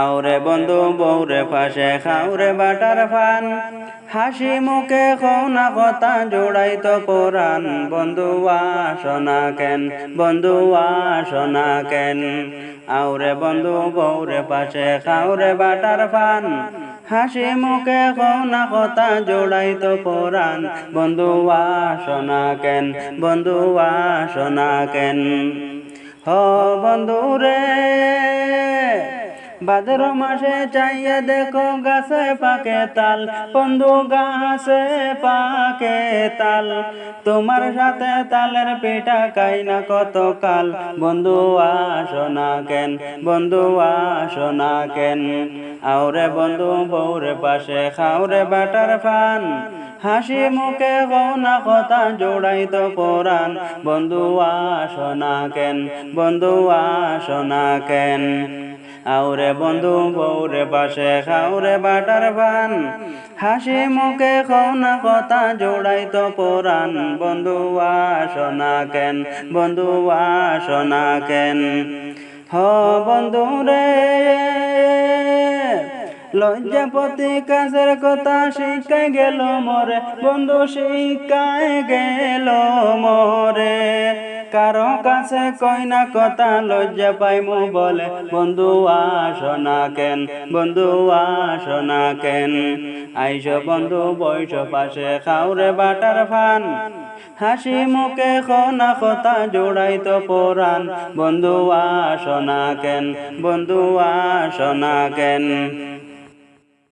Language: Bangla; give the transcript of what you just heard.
আউরে বন্ধু বৌরে পাশে খাউরে বাটার ফান। হাসি মুখে খোনা কথা জোড়াই তো পরাণ বন্ধু আসনা কেন, বন্ধু আসনা কেন। আউরে বন্ধু বৌরে পাশে খাউরে বাটার ফান। হাসি মুখে খোনা কথা জোড়াই তো পরাণ বন্ধু আসনা কেন, বন্ধু আসনা কেন। হ বন্ধু রে। ভাদ্র মাসে চাইয়া দেখো গাছে পাকে তাল। বন্ধু, গাছে পাকে তাল। তোমার সাথে তালের পিঠা খাই না কত কাল বন্ধু, আসো না কেন? বন্ধু, আসো না কেন? আউরে বন্ধু, বউরে পাশে খাওরে বাটার ফান। হাসি মুখে গনা কথা, জোড়াই তো পরাণ বন্ধু, আসো না কেন? বন্ধু, আসো না কেন? আউরে বন্ধু, বউরে পাশে খাউরে বাটার বান। হাসি মুখে খনা কথা, জোড়াই তো পরাণ। বন্ধু আসনা কেন, বন্ধু আসনা কেন। হ বন্ধু রে, লজ্জাপতি কাজের কথা শিখাই গেল মরে। বন্ধু, শিখাই গেল মরে। কারও কাছে কইনা কথা লজ্জা পাইমু বলে, বন্ধু আসনা কেন, বন্ধু আসনা কেন। আইস বন্ধু বৈশ পাশে খাওরে বাটার ফান। হাসি মুখে খনা কথা জোড়াই তো পরাণ বন্ধু আসনা কেন, বন্ধু আসনা কেন।